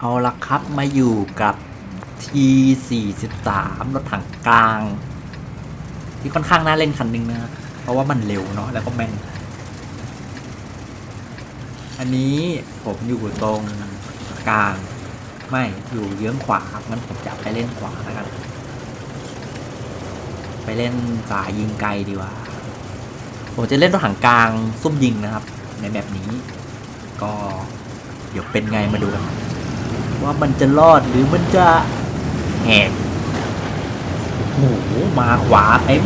เอาละครับมาอยู่กับ T43 รถถังกลาง ที่ค่อนข้างน่าเล่นคันหนึงนะเพราะว่ามันเร็วเนาะแล้วก็แม่น อันนี้ผมอยู่ตรงกลาง ไม่อยู่เยื้องขวาครับงั้นผมจะไปเล่นขวาแล้วกันไปเล่นสายยิงไกลดีกว่าผมจะเล่นรถถังกลางซุ่มยิงนะครับ ในแบบนี้ ก็เดี๋ยวเป็นไงมาดูกัน ว่ามันจะรอดหรือมันจะแหกโอ้โหมาขวาเต็ม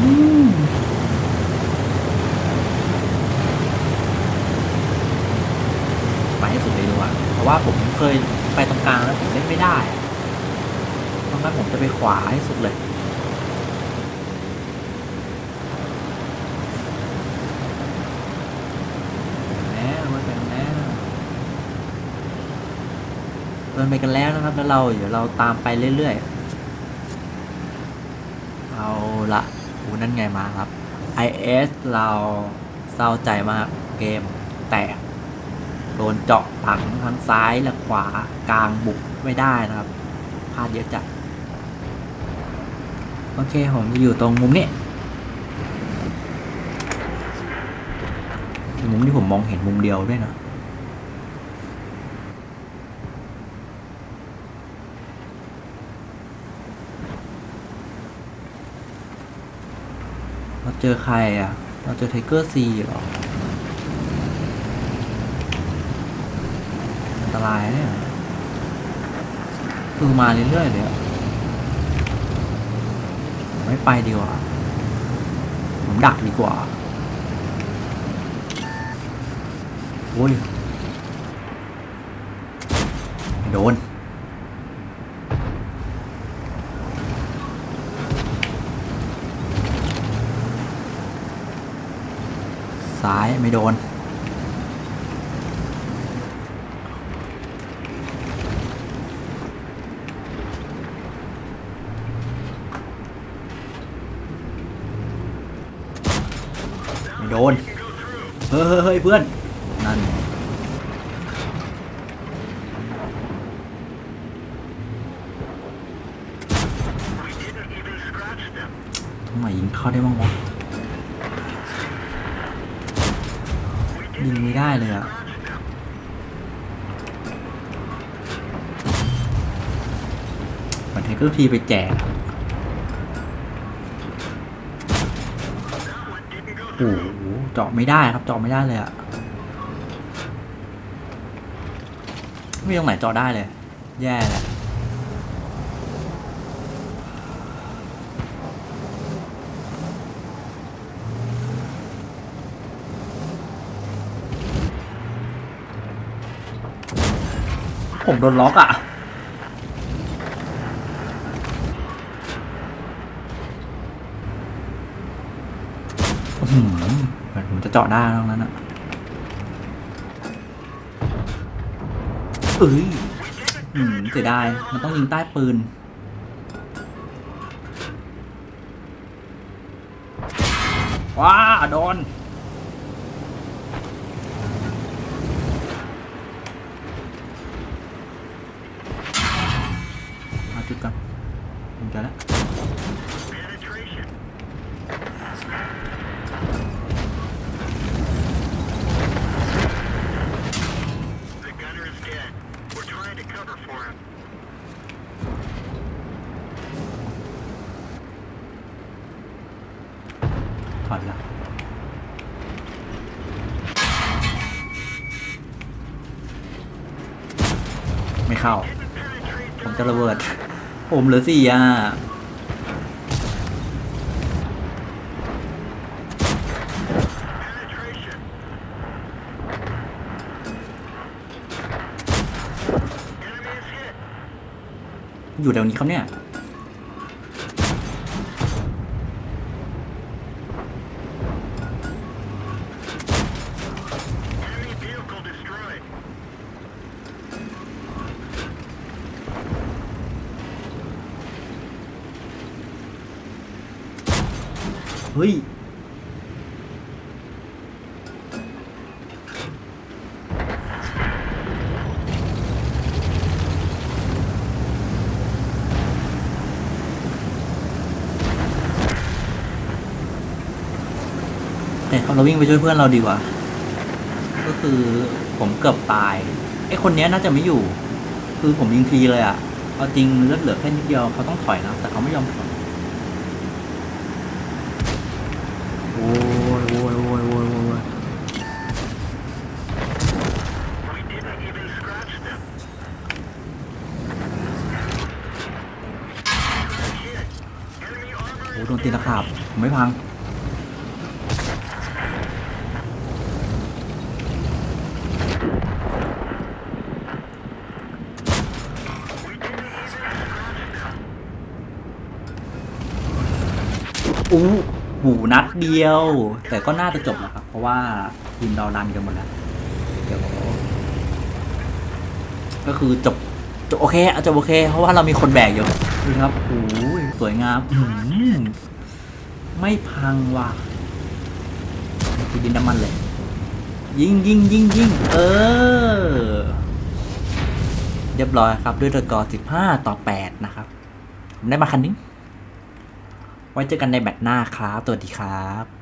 ไปให้สุดเลยดีกว่าเพราะว่าผมเคยไปตรงกลางแล้วผมเล่นไม่ได้เพราะงั้นผมจะไปขวาให้สุดเลย แล้วมากันแล้ว เดินไปกันแล้วนะครับ แล้วเราเดี๋ยวเราตามไปเรื่อยๆ เอาละอ้นั่นไงมาครับ IS เราเศร้าใจมากเกมแตกโดนเจาะหลังทั้งซ้ายและขวากลางบุกไม่ได้นะครับพลาดเยอะจัดโอเค ผมจะอยู่ตรงมุมนี้มุมที่ผมมองเห็นมุมเดียวด้วยนะ เราเจอใครอะ เราเจอไทเกอร์ซีหรอ อันตรายเนี่ยคือมาเรื่อยๆเลยอะไม่ไปดีกว่า ผมดักดีกว่า โอ้ยไม่โดน ซ้ายไม่โดน ไม่โดนเฮ้ยเฮ้ยเฮ้ยเพื่อน นั่นทำไมยิงเข้าได้บ้างวะ ยิงไม่ได้เลยอะมันเทคเกอร์ทีไปแจกโอ้โหเจาะไม่ได้ครับเจาะไม่ได้เลยอะไม่ตรงไหนเจาะได้เลย แย่แหละ ผมโดนล็อกอะอือมือนผมจะเจาะได้ตรงนั้นอะเอ้ยอืมเสียดาย มันต้องยิงใต้ปืน ว้า โดน หา จุดก่อนผมจะแล้วไม่เข้า ผมจะระเบิด ผมเหลือสี่อะอยู่แถวนี้เขาเนี่ย เฮ้ย แต่เราวิ่งไปช่วยเพื่อนเราดีกว่า ก็คือผมเกือบตายไอ้คนนี้น่าจะไม่อยู่ คือผมยิงฟรีเลยอะ่ะเอาจริงเลือดเหลือแค่นิดเดียวเขาต้องถอยนะแต่เขาไม่ยอมถอย โอ้โดนตีตะขาบผมไม่พัง อู้หูนัดเดียว แต่ก็น่าจะจบแล้วครับ เพราะว่าทีมเราดันกันหมดแล้ว เดี๋ยว ก็คือจบ จบโอเคเอาจบโอเค เพราะว่าเรามีคนแบกอยู่ดูครับโอ้ยสวยงามอื้อหือไม่พังว่ะคือดินน้ำมันเลย ยิงยิงยิงยิงเออ เรียบร้อยครับ ด้วยตะกอร์15 ต่อ 8 นะครับผมได้มาคันนึงไว้เจอกันในแมตหน้าครับสวัสดีครับ